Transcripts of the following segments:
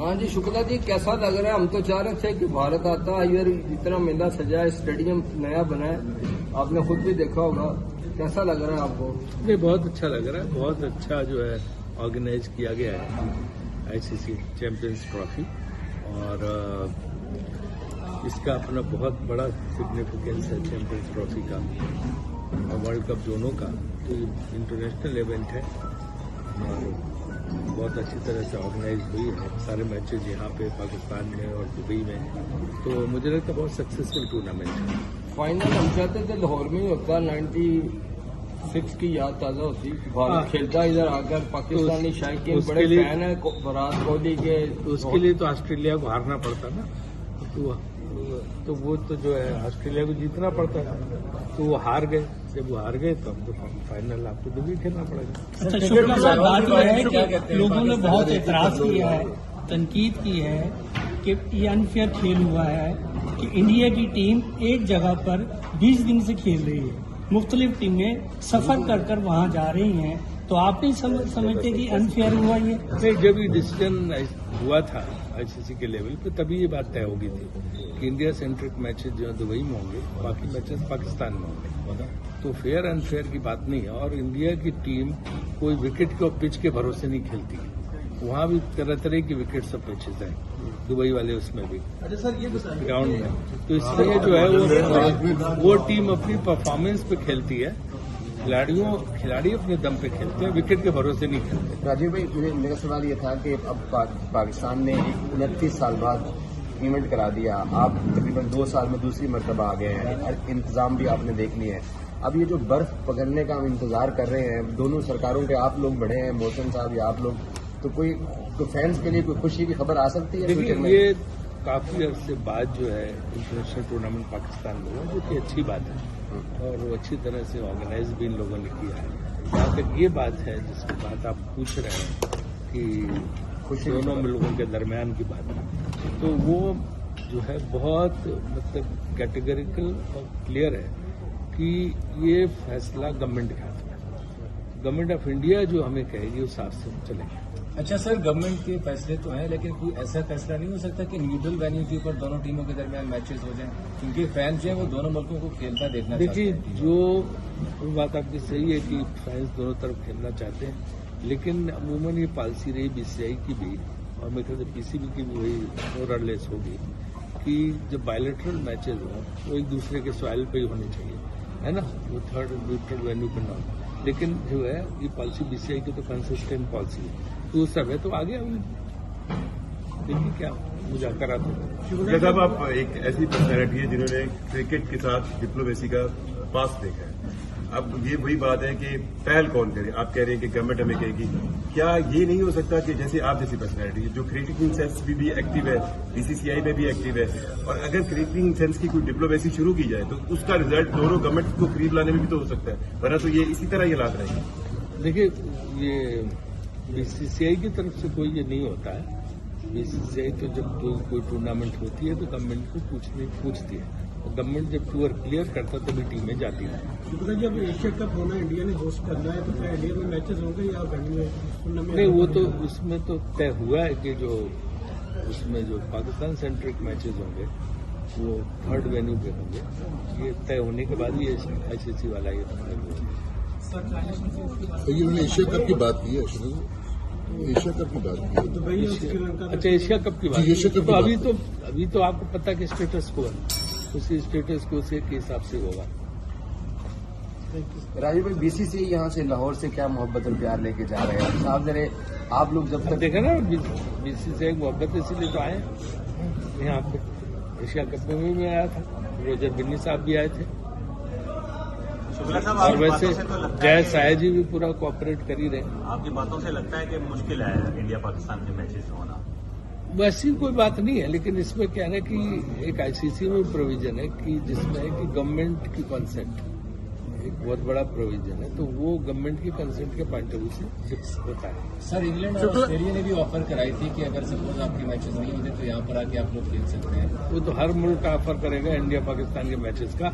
हाँ जी, शुक्ला जी, कैसा लग रहा है? हम तो चाह रहे थे कि भारत आता इधर इतना मेला, सजा है स्टेडियम नया बना है आपने खुद भी देखा होगा। कैसा लग रहा है आपको? नहीं, बहुत अच्छा लग रहा है। बहुत अच्छा जो है ऑर्गेनाइज किया गया है आईसीसी चैंपियंस ट्रॉफी और इसका अपना बहुत बड़ा सिग्निफिकेंस है चैंपियंस ट्रॉफी का और वर्ल्ड कप दोनों का। इंटरनेशनल इवेंट है। और बहुत अच्छी तरह से ऑर्गेनाइज हुई है। सारे मैचेज यहाँ पे पाकिस्तान में और दुबई में। तो मुझे लगता है बहुत सक्सेसफुल टूर्नामेंट है। फाइनल हम चाहते थे लाहौर में ही होता। नाइन्टी सिक्स की याद ताज़ा होती। भारत हाँ। खेलता इधर आकर। पाकिस्तानी शायकीन उसके बड़े फ़ैन है। विराट कोहली के तो उसके लिए तो ऑस्ट्रेलिया को हारना पड़ता ना। तो तो वो तो जो है ऑस्ट्रेलिया को जीतना पड़ता है। तो वो हार गए। जब वो हार गए तो तो फाइनल आपको दुबई खेलना पड़ेगा। लोगों ने बहुत एतराज़ किया है तनकीद की है कि ये अनफेयर खेल हुआ है कि इंडिया की टीम एक जगह पर 20 दिन से खेल रही है। मुख्तलिफ़ टीमें सफ़र कर कर वहाँ जा रही हैं। तो आप नहीं समझ समझते कि अनफेयर हुआ ये? नहीं जब ये डिसीज़न हुआ था आईसीसी के लेवल पे तभी ये बात तय होगी थी कि इंडिया सेंट्रिक मैचेस जो है दुबई में होंगे बाकी मैचेस पाकिस्तान में होंगे तो फेयर अनफेयर की बात नहीं है और इंडिया की टीम कोई विकेट के और पिच के भरोसे नहीं खेलती वहाँ भी तरह तरह की विकेट सब पिचेज हैं दुबई वाले उसमें भी ग्राउंड में तो इसलिए जो है वो वो टीम अपनी परफॉर्मेंस पे खेलती है खिलाड़ियों खिलाड़ी अपने दम पे खेलते हैं विकेट के भरोसे नहीं खेलते। राजीव भाई मुझे मेरा सवाल ये था कि अब पा, पाकिस्तान ने उनतीस साल बाद इवेंट करा दिया। आप तकरीबन दो साल में दूसरी मरतबा आ गए हैं। हर इंतज़ाम भी आपने देख लिया है। अब ये जो बर्फ़ पकड़ने का हम इंतज़ार कर रहे हैं दोनों सरकारों के आप लोग बढ़े हैं मोहसिन साहब या आप लोग तो कोई तो फैंस के लिए कोई खुशी की खबर आ सकती है देखिए ये काफ़ी अरसे बाद जो है इंटरनेशनल टूर्नामेंट पाकिस्तान में हुआ जो कि अच्छी बात है। और वो अच्छी तरह से ऑर्गेनाइज भी इन लोगों ने किया है। जहाँ तक ये बात है जिसकी बात आप पूछ रहे हैं कि कुछ दोनों। मुल्कों के दरमियान की बात है तो वो जो है बहुत मतलब कैटेगरिकल और क्लियर है कि ये फैसला गवर्नमेंट के हाथ में है। गवर्नमेंट ऑफ़ इंडिया जो हमें कहेगी उस हिसाब से चलेंगे। अच्छा सर गवर्नमेंट के फैसले तो हैं लेकिन कोई ऐसा फैसला नहीं हो सकता कि न्यूट्रल वेन्यू के ऊपर दोनों टीमों के दरमियान मैचेस हो जाएँ क्योंकि फैंस जो है वो दोनों मुल्कों को खेलता देखना देखिए चाहते हैं। जो बात आपकी सही है कि फैंस दोनों तरफ़ खेलना चाहते हैं लेकिन अमूमन ये पॉलिसी रही बीसीआई की भी और मेरे ख्याल से पीसीबी की भी वही मोरलेस होगी कि जब बायोलेटरल मैचेज हों वो एक दूसरे के सॉइल पे ही होने चाहिए है ना? वो थर्ड न्यूट्रल वेन्यू पे ना हो। लेकिन जो है ये पॉलिसी बीसीआई की तो कंसिस्टेंट पॉलिसी है। तो उस समय तो आगे हम देखिए क्या मुजाकरा तो क्या आप एक ऐसी पर्सनैलिटी है जिन्होंने क्रिकेट के साथ डिप्लोमेसी का पास देखा है। अब ये वही बात है कि पहल कौन करे? आप कह रहे हैं कि गवर्नमेंट हमें कहेगी। क्या ये नहीं हो सकता कि जैसे आप जैसी पर्सनैलिटी जो क्रिकेटिंग सेंस भी, भी एक्टिव है बीसीसीआई में भी एक्टिव है और अगर क्रिकेटिंग सेंस की कोई डिप्लोमेसी शुरू की जाए तो उसका रिज़ल्ट दोनों गवर्नमेंट को करीब लाने में भी तो हो सकता है। वरना तो ये इसी तरह ये हालात रहेंगे। देखिए ये बीसीसीआई की तरफ़ से कोई ये नहीं होता है। बीसीसीआई तो जब कोई कोई टूर्नामेंट होती है तो गवर्नमेंट को पूछने पूछती है। और गवर्नमेंट जब टूर क्लियर करता है तभी टीमें जाती हैं। शुक्ला जी अब एशिया कप होना इंडिया ने होस्ट करना है तो क्या इंडिया में मैचेस होंगे या वेन्यू नहीं वो तो उसमें तो तय हुआ है कि जो उसमें जो पाकिस्तान सेंट्रिक मैचेस होंगे वो थर्ड वेन्यू पे होंगे। ये तय होने के बाद ही आईसीसी वाला ये हुआ एशिया कप की बात की है। एशिया कप की बात है। दुबई और श्रीलंका अच्छा एशिया कप की बात एशिया कप तो अभी तो अभी तो आपको पता कि स्टेटस को है। उसी स्टेटस को से के हिसाब से होगा। राजीव भाई बीसीसीआई यहाँ से लाहौर से क्या मोहब्बत और प्यार लेके जा रहे हैं? साहब जरे आप लोग जब तक देखा ना बीसी से मोहब्बत इसीलिए तो आए यहाँ पे एशिया कप में भी मैं आया था। रोजर बिन्नी साहब भी आए थे। और वैसे बातों से तो लगता जय साया जी भी पूरा कोऑपरेट कर ही रहे। आपकी बातों से लगता है कि मुश्किल है इंडिया पाकिस्तान के मैचेस होना? वैसी कोई बात नहीं है लेकिन इसमें क्या है कि एक आईसीसी में प्रोविज़न है कि जिसमें है कि गवर्नमेंट की कंसेंट एक बहुत बड़ा प्रोविज़न है तो वो गवर्नमेंट की कंसेंट के पॉइंट ऑफ़ व्यू से फिक्स होता है। सर इंग्लैंड और ऑस्ट्रेलिया ने भी ऑफ़र कराई थी कि अगर सपोज़ आपके मैचेस नहीं होते तो यहाँ पर आके आप लोग खेल सकते हैं। वो तो हर मुल्क का ऑफ़र करेगा इंडिया पाकिस्तान के मैचेस का।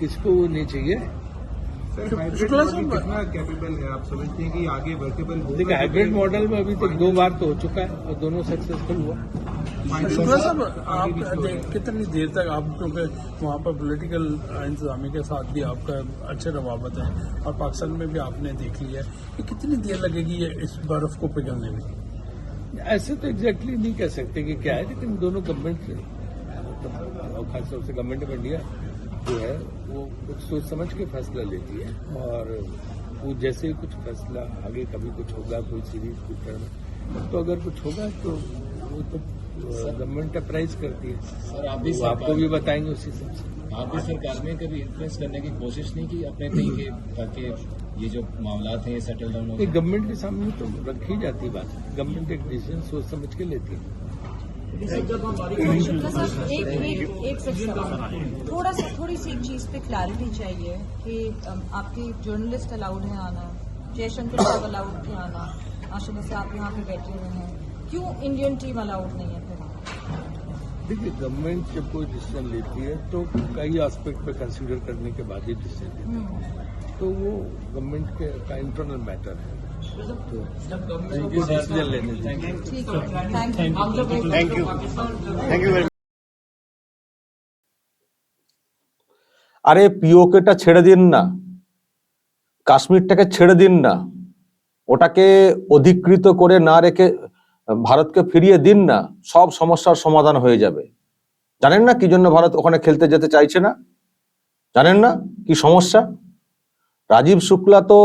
किसको वो नहीं चाहिए? कितना कैपेबल है? आप समझते हैं कि आगे वर्केबल देखिए हाइब्रिड मॉडल में अभी तक दो बार तो हो चुका है और दोनों सक्सेसफुल हुआ। शुक्ला साहब आप कितनी देर तक आप क्योंकि वहाँ पर पॉलिटिकल इंतजामी के साथ भी आपका अच्छे रवाबत है और पाकिस्तान में भी आपने देख लिया है कि कितनी देर लगेगी ये इस बर्फ़ को पिघलने में? ऐसे तो एग्जैक्टली नहीं कह सकते कि क्या है लेकिन दोनों गवर्नमेंट खासतौर से गवर्नमेंट ऑफ़ इंडिया जो है वो कुछ सोच समझ के फैसला लेती है और वो जैसे ही कुछ फैसला आगे कभी कुछ होगा कोई सीरीज़ कुछ करना तो अगर कुछ होगा तो वो तो गवर्नमेंट अप्राइज करती है। सर आप भी वो आपको भी बताएँगे उसी हिसाब से। आप भी सरकार में कभी इन्फ्लुएंस करने की कोशिश नहीं की अपने कहीं के ताकि ये जो मामला हैं ये सेटल डाउन हो गवर्नमेंट के सामने तो रखी जाती बात। गवर्नमेंट एक डिसीज़न सोच समझ के लेती है। एक एक एक सेकंड थोड़ा सा थोड़ी सी एक चीज़ पे क्लैरिटी चाहिए कि आपके जर्नलिस्ट अलाउड हैं आना जयशंकर साहब अलाउड थे आना आशा से आप यहाँ पे बैठे हुए हैं। क्यों इंडियन टीम अलाउड नहीं है फिर? देखिए गवर्नमेंट जब कोई डिसीज़न लेती है तो कई एस्पेक्ट पे कंसीडर करने के बाद ही डिसीज़न लेती है। तो वो गवर्नमेंट के का इंटरनल मैटर है। আরে পিওকেটা ছেড়ে দিন না। কাশ্মীরটাকে ছেড়ে দিন না। ওটাকে অধিকৃত করে না রেখে ভারতকে ফিরিয়ে দিন না। সব সমস্যার সমাধান হয়ে যাবে। জানেন না কি জন্য ভারত ওখানে খেলতে যেতে চাইছে না? জানেন না কি সমস্যা? রাজীব শুক্লা তো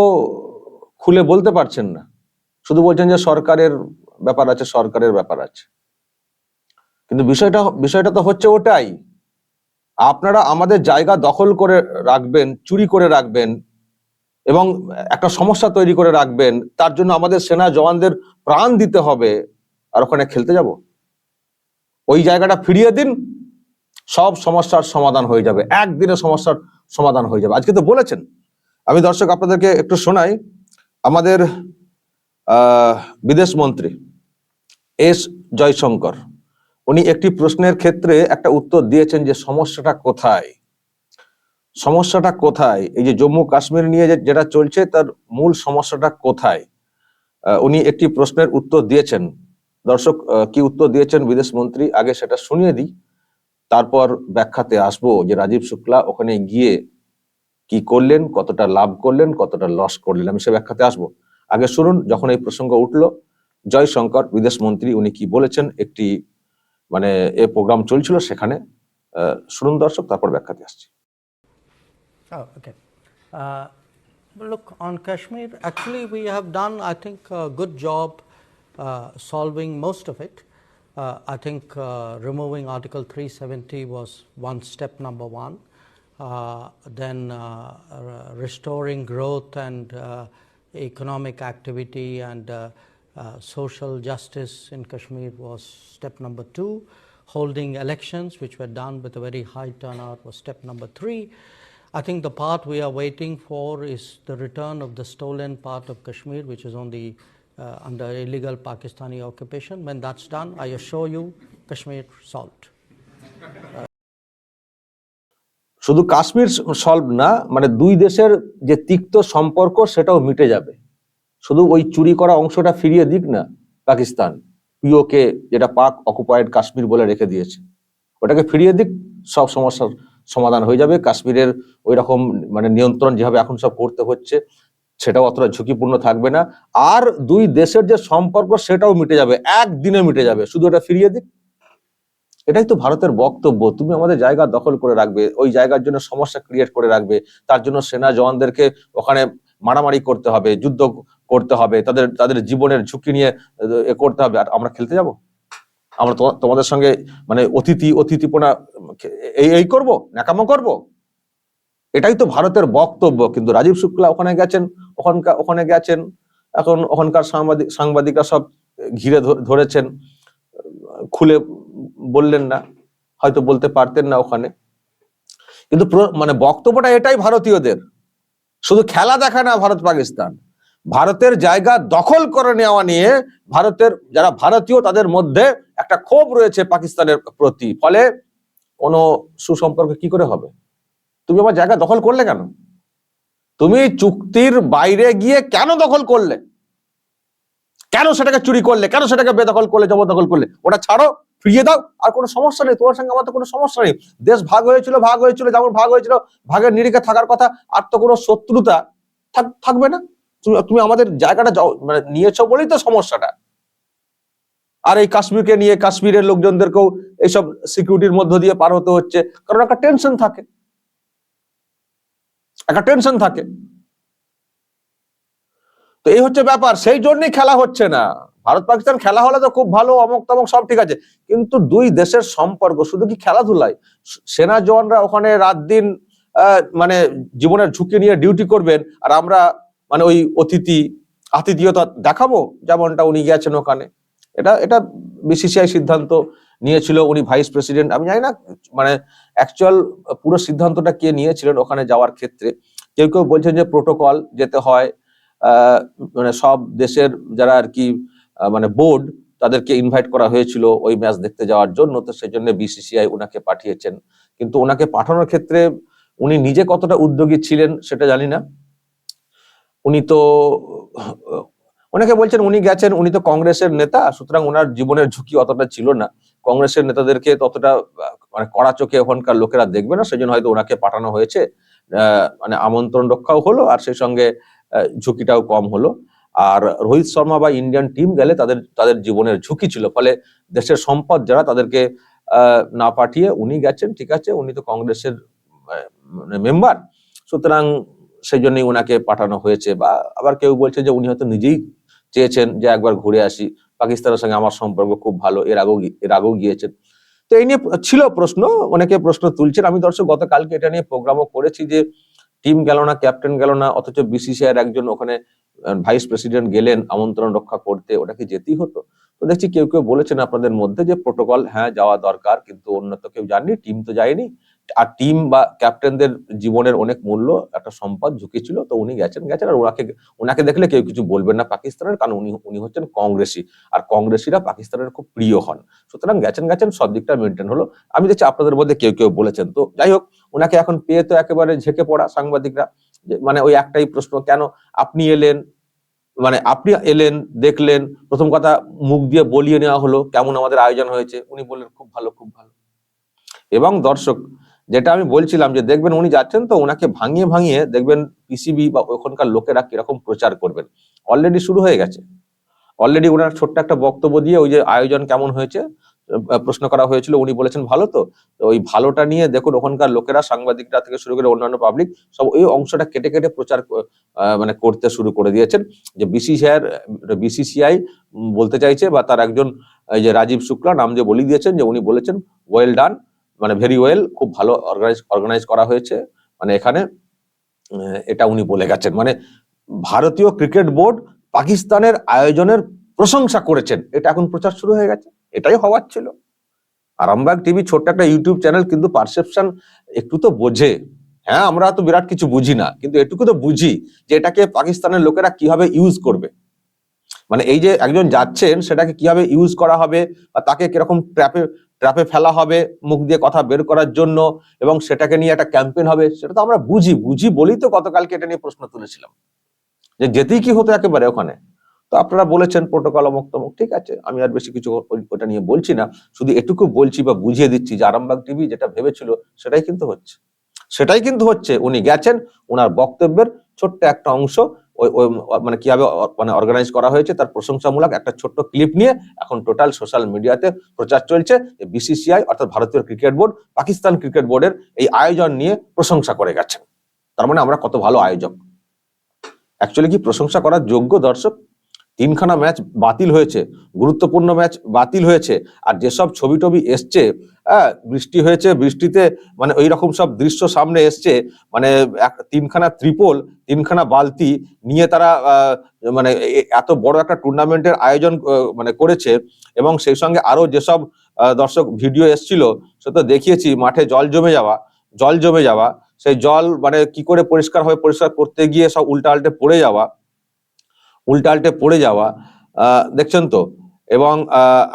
খুলে বলতে পারছেন না। শুধু বলছেন যে সরকারের ব্যাপার আছে, সরকারের ব্যাপার আছে। কিন্তু বিষয়টা বিষয়টা তো হচ্ছে ওটাই। আপনারা আমাদের জায়গা দখল করে রাখবেন, চুরি করে রাখবেন এবং একটা সমস্যা তৈরি করে রাখবেন, তার জন্য আমাদের সেনা জওয়ানদের প্রাণ দিতে হবে। আর ওখানে খেলতে যাব? ওই জায়গাটা ফিরিয়ে দিন, সব সমস্যার সমাধান হয়ে যাবে। একদিনে সমস্যার সমাধান হয়ে যাবে। আজকে তো বলেছেন। আমি দর্শক আপনাদেরকে একটু শোনাই। আমাদের বিদেশ মন্ত্রী এস জয়শঙ্কর, উনি একটি প্রশ্নের ক্ষেত্রে একটা উত্তর দিয়েছেন যে সমস্যাটা কোথায়? সমস্যাটা কোথায়? এই যে জম্মু কাশ্মীর নিয়ে যেটা চলছে, তার মূল সমস্যাটা কোথায়? উনি একটি প্রশ্নের উত্তর দিয়েছেন। দর্শক কি উত্তর দিয়েছেন বিদেশ মন্ত্রী? আগে সেটা শুনিয়ে দিই। তারপর ব্যাখ্যাতে আসব যে রাজীব শুক্লা ওখানে গিয়ে কি করলেন কতটা লাভ করলেন কতটা লস করলেন আমি সে ব্যাখ্যাতে আসব। আগে শুনুন যখন এই প্রসঙ্গ উঠল জয়শঙ্কর বিদেশ মন্ত্রী উনি কি বলেছেন একটি মানে এ প্রোগ্রাম চলছিল সেখানে শুনুন দর্শক তারপর ব্যাখ্যাতে আসছি। oh, okay uh, look on kashmir actually we have done i think a good job uh, solving most of it. Uh, i think uh, removing article 370 was one step number one. Then uh, restoring growth and uh, economic activity and uh, uh, social justice in Kashmir was step number two. Holding elections, which were done with a very high turnout, was step number three. I think the part we are waiting for is the return of the stolen part of Kashmir, which is on the uh, under illegal Pakistani occupation. When that's done, I assure you, Kashmir solved. শুধু Kashmir solve না মানে দুই দেশের যে তিক্ত সম্পর্ক সেটাও মিটে যাবে। শুধু ওই চুরি করা অংশটা ফিরিয়ে দিক না, পাকিস্তান। পিওকে যেটা পাক অকুপায়েড কাশ্মীর বলে রেখে দিয়েছে। ওটাকে ফিরিয়ে দিক, সব সমস্যার সমাধান হয়ে যাবে। কাশ্মীরের ওই রকম মানে নিয়ন্ত্রণ যেভাবে এখন সব করতে হচ্ছে, সেটাও অতটা ঝুঁকিপূর্ণ থাকবে না। আর দুই দেশের যে সম্পর্ক সেটাও মিটে যাবে, একদিনে মিটে যাবে। শুধু এটা ফিরিয়ে দিক এটাই তো ভারতের বক্তব্য। তুমি আমাদের জায়গা দখল করে রাখবে, ওই জায়গার জন্য সমস্যা ক্রিয়েট করে রাখবে, তার জন্য সেনা জওয়ানদেরকে ওখানে মারামারি করতে হবে, যুদ্ধ করতে হবে, তাদের তাদের জীবনের ঝুঁকি নিয়ে, এ করতে হবে। আর আমরা খেলতে যাব? আমরা তোমাদের সঙ্গে মানে অতিথি, অতিথিপনা এই এই করব? ন্যাকামো করব? এটাই তো ভারতের বক্তব্য। কিন্তু রাজীব শুক্লা ওখানে গেছেন, ওখানকার, ওখানে গেছেন, এখন ওখানকার সাংবাদিক, সাংবাদিকরা সব ঘিরে ধরেছেন, খুলে বললেন না, হয়তো বলতে পারতেন না ওখানে। কিন্তু মানে বক্তব্যটা এটাই ভারতীয়দের। শুধু খেলা দেখা না ভারত পাকিস্তান। ভারতের জায়গা দখল করে নেওয়া নিয়ে ভারতের, যারা ভারতীয় তাদের মধ্যে একটা ক্ষোভ রয়েছে পাকিস্তানের প্রতি। ফলে কোনো সুসম্পর্ক কি করে হবে? তুমি আমার জায়গা দখল করলে কেন? তুমি চুক্তির বাইরে গিয়ে কেন দখল করলে? কেন সেটাকে চুরি করলে? কেন সেটাকে বেদখল করলে, জবরদখল করলে? ওটা ছাড়ো। ফিরিয়ে দাও, আর কোনো সমস্যা নেই, তোমার সঙ্গে আমার তো কোনো সমস্যা নেই। দেশ ভাগ হয়েছিল ভাগ হয়েছিল, যেমন ভাগ হয়েছিল, ভাগের নিরিখে থাকার কথা, আর তো কোনো শত্রুতা থাক- থাকবে না। তুমি তুমি আমাদের জায়গাটা যাও- মানে নিয়েছো বলেই তো সমস্যাটা। আর এই কাশ্মীরকে নিয়ে কাশ্মীরের লোকজনদেরকেও এইসব সিকিউরিটির মধ্য দিয়ে পার হতে হচ্ছে, কারণ একটা টেনশন থাকে। একটা টেনশন থাকে। তো এই হচ্ছে ব্যাপার, সেই জন্যই খেলা হচ্ছে না। ভারত পাকিস্তান খেলা হলে তো খুব ভালো, অমক তমক সব ঠিক আছে। কিন্তু দুই দেশের সম্পর্ক, শুধু কি খেলাধুলায়? সেনা জওয়ানরা ওখানে রাত দিন মানে জীবনের ঝুঁকি নিয়ে ডিউটি করবেন, আর আমরা মানে ওই অতিথি, আতিথিয়তা দেখাবো যেমনটা উনি গেছেন ওখানে। এটা এটা বিসিসিআই সিদ্ধান্ত নিয়েছিল, উনি ভাইস প্রেসিডেন্ট আমি জানি না মানে অ্যাকচুয়াল পুরো সিদ্ধান্তটা কে নিয়েছিলেন ওখানে যাওয়ার ক্ষেত্রে। কেউ কেউ বলছেন যে প্রোটোকল যেতে হয় মানে সব দেশের যারা আর কি মানে বোর্ড তাদেরকে ইনভাইট করা হয়েছিল ওই ম্যাচ দেখতে যাওয়ার জন্য, তো সেই জন্য বিসিসিআই ওনাকে পাঠিয়েছেন। কিন্তু ওনাকে পাঠানোর ক্ষেত্রে উনি নিজে কতটা উদ্যোগী ছিলেন সেটা জানি না। উনি তো অনেকে বলছেন উনি গেছেন, উনি তো কংগ্রেসের নেতা, সুতরাং ওনার জীবনের ঝুঁকি অতটা ছিল না। কংগ্রেসের নেতাদেরকে ততটা মানে কড়া চোখে ওখানকার লোকেরা দেখবে না, সেজন্য হয়তো ওনাকে পাঠানো হয়েছে। মানে আমন্ত্রণ রক্ষাও হলো, আর সেই সঙ্গে ঝুঁকিটাও কম হলো। আর রোহিত শর্মা বা ইন্ডিয়ান টিম গেলে তাদের তাদের জীবনের ঝুঁকি ছিল। ফলে দেশের সম্পদ যারা তাদেরকে না পাঠিয়ে উনি গেছেন, ঠিক আছে, উনি তো কংগ্রেসের মেম্বার। সুতরাং সেই জন্যই ওনাকে পাঠানো হয়েছে বা আবার কেউ বলছে যে উনি হয়তো নিজেই চেয়েছেন যে একবার ঘুরে আসি। পাকিস্তানের সঙ্গে আমার সম্পর্ক খুব ভালো, এর আগেও এর আগেও গিয়েছেন। তো এই নিয়ে ছিল প্রশ্ন, অনেকে প্রশ্ন তুলছেন। আমি দর্শক, গতকালকে এটা নিয়ে প্রোগ্রামও করেছি যে টিম গেল না, ক্যাপ্টেন গেল না, অথচ বিসিসিআই একজন ওখানে ভাইস প্রেসিডেন্ট গেলেন আমন্ত্রণ রক্ষা করতে, ওটা কি যেতেই হতো? তো দেখছি কেউ কেউ বলেছেন আপনাদের মধ্যে যে প্রোটোকল হ্যাঁ যাওয়া দরকার, কিন্তু অন্য তো কেউ যায়নি টিম তো যায়নি। আর টিম বা ক্যাপ্টেনদের জীবনের অনেক মূল্য, একটা সম্পদ ঝুঁকি ছিল তো উনি গেছেন গেছেন, আর ওনাকে ওনাকে দেখলে কেউ কিছু বলবেন না পাকিস্তানের, কারণ উনি উনি হচ্ছেন কংগ্রেসি। আর কংগ্রেসিরা পাকিস্তানের খুব প্রিয় হন। সুতরাং গেছেন গেছেন, সব দিকটা মেনটেন হলো। আমি দেখছি আপনাদের মধ্যে কেউ কেউ বলেছেন। তো যাই হোক, ওনাকে এখন পেয়ে তো একেবারে ঝেঁকে পড়া সাংবাদিকরা। মানে ওই একটাই প্রশ্ন, কেন আপনি এলেন? মানে আপনি এলেন, দেখলেন, প্রথম কথা মুখ দিয়ে বলিয়ে নেওয়া হলো, কেমন আমাদের আয়োজন হয়েছে, উনি বললেন খুব ভালো খুব ভালো। এবং দর্শক, যেটা আমি বলছিলাম যে, দেখবেন উনি যাচ্ছেন তো ওনাকে ভাঙিয়ে ভাঙিয়ে দেখবেন পিসিবি বা ওখানকার লোকেরা কীরকম প্রচার করবেন। অলরেডি শুরু হয়ে গেছে। অলরেডি ওনার ছোট্ট একটা বক্তব্য দিয়ে ওই যে আয়োজন কেমন হয়েছে প্রশ্ন করা হয়েছিল, উনি বলেছেন ভালো তো। ওই ভালোটা নিয়ে দেখুন, ওখানকার লোকেরা, সাংবাদিকরা থেকে শুরু করে অন্যান্য পাবলিক সব ওই অংশটা কেটে কেটে প্রচার মানে করতে শুরু করে দিয়েছেন। যে বিসিসিআই বিসিসিআই বলতে চাইছে বা তার একজন, এই যে রাজীব শুক্লা, নাম যে বলি দিয়েছেন, যে উনি বলেছেন ওয়েল ডান মানে ভেরি ওয়েল খুব ভালো অর্গানাইজ অর্গানাইজ করা হয়েছে। মানে এখানে এটা উনি বলে গেছেন। মানে ভারতীয় ক্রিকেট বোর্ড পাকিস্তানের আয়োজনের প্রশংসা করেছেন। এটা এখন প্রচার শুরু হয়ে গেছে। এটাই হওয়ার ছিল। আরামবাগ টিভি ছোট্ট একটা ইউটিউব চ্যানেল, কিন্তু পারসেপশন একটু তো বোঝে। হ্যাঁ আমরা তো বিরাট কিছু বুঝি না, কিন্তু এটুকু তো বুঝি যে এটাকে পাকিস্তানের লোকেরা কীভাবে ইউজ করবে। মানে এই যে একজন যাচ্ছেন, সেটাকে কীভাবে ইউজ করা হবে বা তাকে কীরকম ট্র্যাপে ট্র্যাপে ফেলা হবে মুখ দিয়ে কথা বের করার জন্য এবং সেটাকে নিয়ে একটা ক্যাম্পেইন হবে, সেটা তো আমরা বুঝি। বুঝি বলেই তো গতকালকে এটা নিয়ে প্রশ্ন তুলেছিলাম। যে যেতেই কি হতো একেবারে ওখানে। তো আপনারা বলেছেন প্রোটোকল অমুক তমুক ঠিক আছে? আমি আর বেশি কিছু ওটা নিয়ে বলছি না। শুধু এটুকু বলছি বা বুঝিয়ে দিচ্ছি যে আরামবাগ টিভি যেটা ভেবেছিল সেটাই কিন্তু হচ্ছে। সেটাই কিন্তু হচ্ছে। উনি গেছেন ওনার বক্তব্যের ছোট্ট একটা অংশ, ওই মানে কীভাবে মানে অর্গানাইজ করা হয়েছে তার প্রশংসামূলক একটা ছোট্ট ক্লিপ নিয়ে এখন টোটাল সোশ্যাল মিডিয়াতে প্রচার চলছে বিসিসিআই অর্থাৎ ভারতীয় ক্রিকেট বোর্ড পাকিস্তান ক্রিকেট বোর্ডের এই আয়োজন নিয়ে প্রশংসা করে গেছেন। তার মানে আমরা কত ভালো আয়োজক। অ্যাকচুয়ালি কি প্রশংসা করার যোগ্য দর্শক তিনখানা ম্যাচ বাতিল হয়েছে, গুরুত্বপূর্ণ ম্যাচ বাতিল হয়েছে, আর যেসব ছবি টবি এসছে হ্যাঁ বৃষ্টি হয়েছে, বৃষ্টিতে মানে ওই রকম সব দৃশ্য সামনে এসছে মানে তিনখানা ত্রিপল, তিনখানা বালতি নিয়ে তারা মানে এত বড় একটা টুর্নামেন্টের আয়োজন মানে করেছে, এবং সেই সঙ্গে আরও যেসব দর্শক ভিডিও এসছিল, সে তো দেখিয়েছি, মাঠে জল জমে যাওয়া, জল জমে যাওয়া, সেই জল মানে কি করে পরিষ্কার হবে পরিষ্কার করতে গিয়ে সব উল্টাল্টে পড়ে যাওয়া উল্টাল্টে পড়ে যাওয়া দেখছেন তো? এবং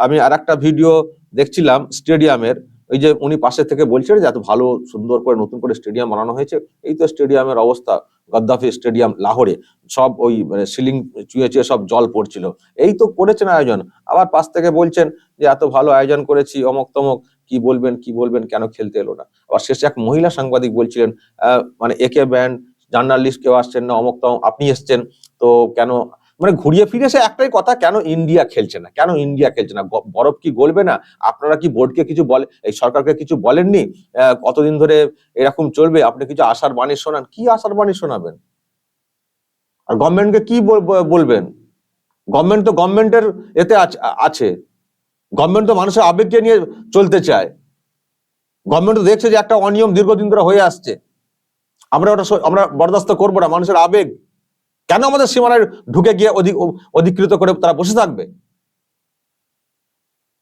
আমি আর একটা ভিডিও দেখছিলাম স্টেডিয়ামের, ওই যে উনি পাশে থেকে বলছিলেন যে এত ভালো, সুন্দর করে নতুন করে স্টেডিয়াম বানানো হয়েছে। এই তো স্টেডিয়ামের অবস্থা, গদ্দাফি স্টেডিয়াম লাহোরে, সব ওই মানে সিলিং চুয়ে চুয়ে সব জল পড়ছিল। এই তো করেছেন আয়োজন। আবার পাশ থেকে বলছেন যে এত ভালো আয়োজন করেছি, অমক তমক, কি বলবেন কি বলবেন, কেন খেলতে এলো না? আবার শেষে এক মহিলা সাংবাদিক বলছিলেন মানে একে ব্যান্ড, জার্নালিস্ট কেউ আসছেন না, অমক তমক, আপনি এসছেন। তো কেন মানে ঘুরিয়ে ফিরে সে একটাই কথা, কেন ইন্ডিয়া খেলছে না? কেন ইন্ডিয়া খেলছে না? বরফ কি গলবে না? আপনারা কি বোর্ডকে কিছু বলে, এই সরকারকে কিছু বলেননি? কতদিন ধরে এরকম চলবে? আপনি কিছু আশার বাণী শোনান। কি আশার বাণী শোনাবেন? আর গভর্নমেন্টকে কি বল- বল- বলবেন? গভর্নমেন্ট তো গভর্নমেন্টের এতে আছ- গভর্নমেন্ট তো মানুষের আবেগকে নিয়ে চলতে চায়। গভর্নমেন্ট তো দেখছে যে একটা অনিয়ম দীর্ঘদিন ধরে হয়ে আসছে। আমরা ওটা আমরা বরদাস্ত করব না। মানুষের আবেগ। কেন আমাদের সীমানায় ঢুকে গিয়ে অধিক অধিকৃত করে তারা বসে থাকবে?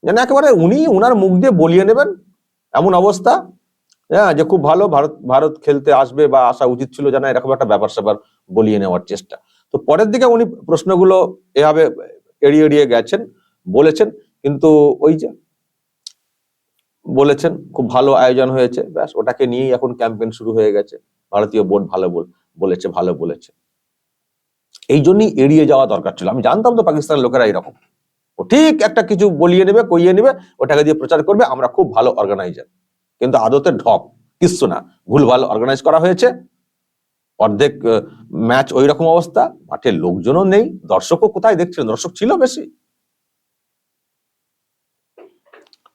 যেন একেবারে উনি উনার মুখ দিয়ে বলিয়ে নেবেন এমন অবস্থা। হ্যাঁ যে খুব ভালো ভারত ভারত খেলতে আসবে বা আসা উচিত ছিল জানা এরকম একটা ব্যাপার স্যাপার বলিয়ে নেওয়ার চেষ্টা। তো পরের দিকে উনি প্রশ্নগুলো এভাবে এড়িয়ে এড়িয়ে গেছেন, বলেছেন, কিন্তু ওই যে বলেছেন, খুব ভালো আয়োজন হয়েছে, ব্যাস, ওটাকে নিয়েই এখন ক্যাম্পেইন শুরু হয়ে গেছে। ভারতীয় বোর্ড ভালো বল, বলেছে, ভালো বলেছে। এই জন্যই এড়িয়ে যাওয়া দরকার ছিল। আমি জানতাম তো পাকিস্তানের লোকেরা এরকম। ও ঠিক একটা কিছু বলিয়ে নেবে, কইয়ে নেবে, ওটাকে দিয়ে প্রচার করবে, আমরা খুব ভালো অর্গানাইজার কিন্তু আদতে ঢপ, কিচ্ছু না। ভুলভাল অর্গানাইজ করা হয়েছে। অর্ধেক ম্যাচ ওই রকম অবস্থা। মাঠে লোকজনও নেই, দর্শকও কোথায় দেখছিলেন? দর্শক ছিল বেশি।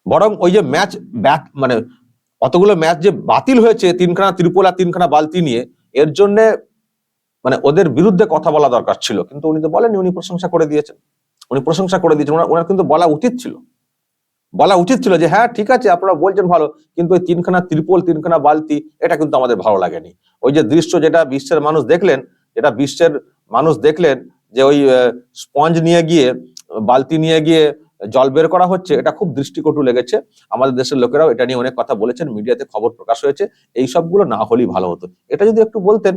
বরং ওই যে ম্যাচ ব্যাক মানে অতগুলো ম্যাচ যে বাতিল হয়েছে, তিনখানা ত্রিপল আর তিনখানা বালতি নিয়ে, এর জন্য মানে ওদের বিরুদ্ধে কথা বলা দরকার ছিল। কিন্তু উনি তো বলেননি, উনি প্রশংসা করে দিয়েছেন। উনি প্রশংসা করে দিয়েছেন। ওনার কিন্তু বলা উচিত ছিল। বলা উচিত ছিল যে হ্যাঁ ঠিক আছে, আপনারা বলছেন ভালো, কিন্তু ওই তিনখানা ত্রিপল, তিনখানা বালতি, এটা কিন্তু আমাদের ভালো লাগেনি। ওই যে দৃশ্য যেটা বিশ্বের মানুষ দেখলেন, যেটা বিশ্বের মানুষ দেখলেন যে ওই স্পঞ্জ নিয়ে গিয়ে, বালতি নিয়ে গিয়ে জল বের করা হচ্ছে, এটা খুব দৃষ্টিকটু লেগেছে। আমাদের দেশের লোকেরাও এটা নিয়ে অনেক কথা বলেছেন, মিডিয়াতে খবর প্রকাশ হয়েছে। এই সবগুলো না হলেই ভালো হতো। এটা যদি একটু বলতেন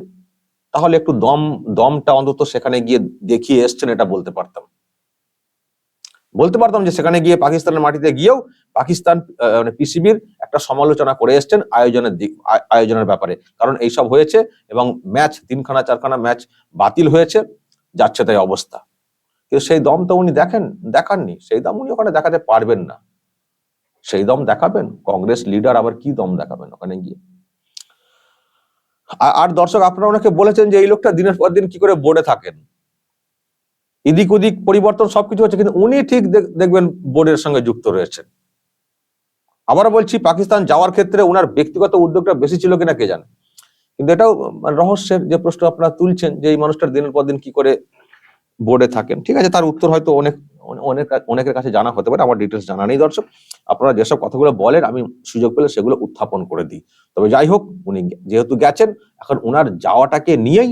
তাহলে একটু দম, দমটা অন্তত সেখানে গিয়ে দেখিয়ে এসছেন এটা বলতে পারতাম। বলতে পারতাম যে সেখানে গিয়ে পাকিস্তানের মাটিতে গিয়েও পাকিস্তান মানে পিসিবির একটা সমালোচনা করে এসছেন আয়োজনের দিক আয়োজনের ব্যাপারে। কারণ এইসব হয়েছে এবং ম্যাচ, তিনখানা, চারখানা ম্যাচ বাতিল হয়েছে, যাচ্ছে তাই অবস্থা। কিন্তু সেই দম তো উনি দেখেন, দেখাননি। সেই দম উনি ওখানে দেখাতে পারবেন না। সেই দম দেখাবেন। কংগ্রেস লিডার আবার কি দম দেখাবেন ওখানে গিয়ে? আর দর্শক, আপনারা ওনাকে বলেছেন যে এই লোকটা দিনের পর দিন কি করে বোর্ডে থাকেন? এদিক ওদিক পরিবর্তন সবকিছু হচ্ছে, কিন্তু উনি ঠিক দেখবেন বোর্ডের সঙ্গে যুক্ত রয়েছেন। আবার বলছি, পাকিস্তান যাওয়ার ক্ষেত্রে ওনার ব্যক্তিগত উদ্যোগটা বেশি ছিল কিনা কে জানে? কিন্তু এটাও মানে রহস্যের যে প্রশ্ন আপনারা তুলছেন যে এই মানুষটার দিনের পর দিন কি করে বোর্ডে থাকেন। ঠিক আছে, তার উত্তর হয়তো অনেক অনেক, অনেকের কাছে জানা হতে পারে, আমার ডিটেলস জানা নেই দর্শক। আপনারা যেসব কথাগুলো বলেন, আমি সুযোগ পেলে সেগুলো উত্থাপন করে দিই। তবে যাই হোক, উনি যেহেতু গেছেন, এখন ওনার যাওয়াটাকে নিয়েই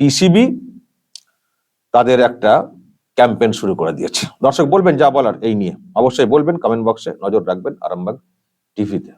পিসিবি তাদের একটা ক্যাম্পেন শুরু করে দিয়েছে। দর্শক, বলবেন যা বলার, এই নিয়ে। অবশ্যই বলবেন কমেন্ট বক্সে নজর রাখবেন, আরামবাগ টিভিতে